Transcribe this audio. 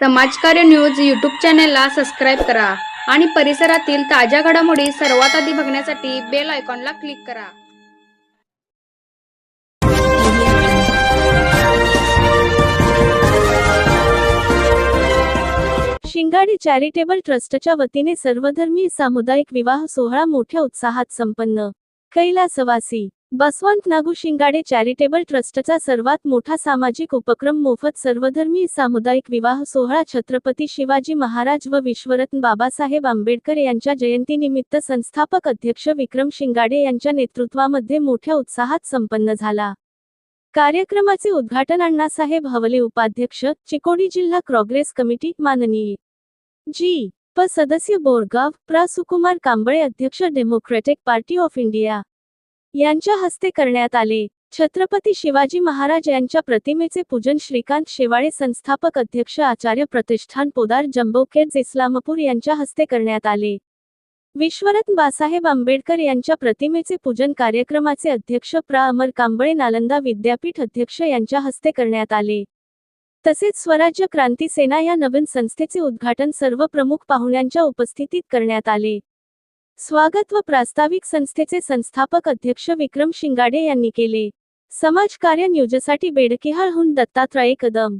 समाजकार्य news YouTube चॅनेलला subscribe करा आणि परिसरातील ताज्या घडामोडी सर्वात आधी बघण्यासाठी बेल आयकॉनला क्लिक करा. शिंगाडी चॅरिटेबल ट्रस्टच्या वतीने सर्वधर्मीय सामुदायिक विवाह सोहळा मोठ्या उत्साहात संपन्न. कैलासवासी बसवंत नागू शिंगाडे चॅरिटेबल ट्रस्टचा सर्वात मोठा सामाजिक उपक्रम मोफत सर्वधर्मीय सामुदायिक विवाह सोहळा छत्रपती शिवाजी महाराज व विश्वरत्न बाबासाहेब आंबेडकर यांच्या जयंतीनिमित्त संस्थापक अध्यक्ष विक्रम शिंगाडे यांच्या नेतृत्वामध्ये मोठ्या उत्साहात संपन्न झाला. कार्यक्रमाचे उद्घाटन अण्णासाहेब हवले उपाध्यक्ष चिकोडी जिल्हा काँग्रेस कमिटी माननीय जी. प. सदस्य बोरगाव प्रा. सुकुमार कांबळे अध्यक्ष डेमोक्रेटिक पार्टी ऑफ इंडिया. यांच्या हस्ते करण्यात आले. छत्रपती शिवाजी महाराज यांच्या प्रतिमेचे पूजन श्रीकांत शेवाळे संस्थापक अध्यक्ष आचार्य प्रतिष्ठान पोदार जम्बोकेज इस्लामपूर यांच्या हस्ते करण्यात आले. विश्वरत्न बासाहेब आंबेडकर यांच्या प्रतिमेचे पूजन कार्यक्रमाचे अध्यक्ष प्रा. अमर कांबळे नालंदा विद्यापीठ अध्यक्ष यांच्या हस्ते करण्यात आले. तसेच स्वराज्य क्रांती सेना या नवीन संस्थेचे उद्घाटन सर्व प्रमुख पाहुण्यांच्या उपस्थितीत करण्यात आले. स्वागत व प्रास्ताविक संस्थेचे संस्थापक अध्यक्ष विक्रम शिंगाडे यांनी केले. समाजकार्य न्यूजसाठी बेडकिहाळहून दत्तात्रय कदम.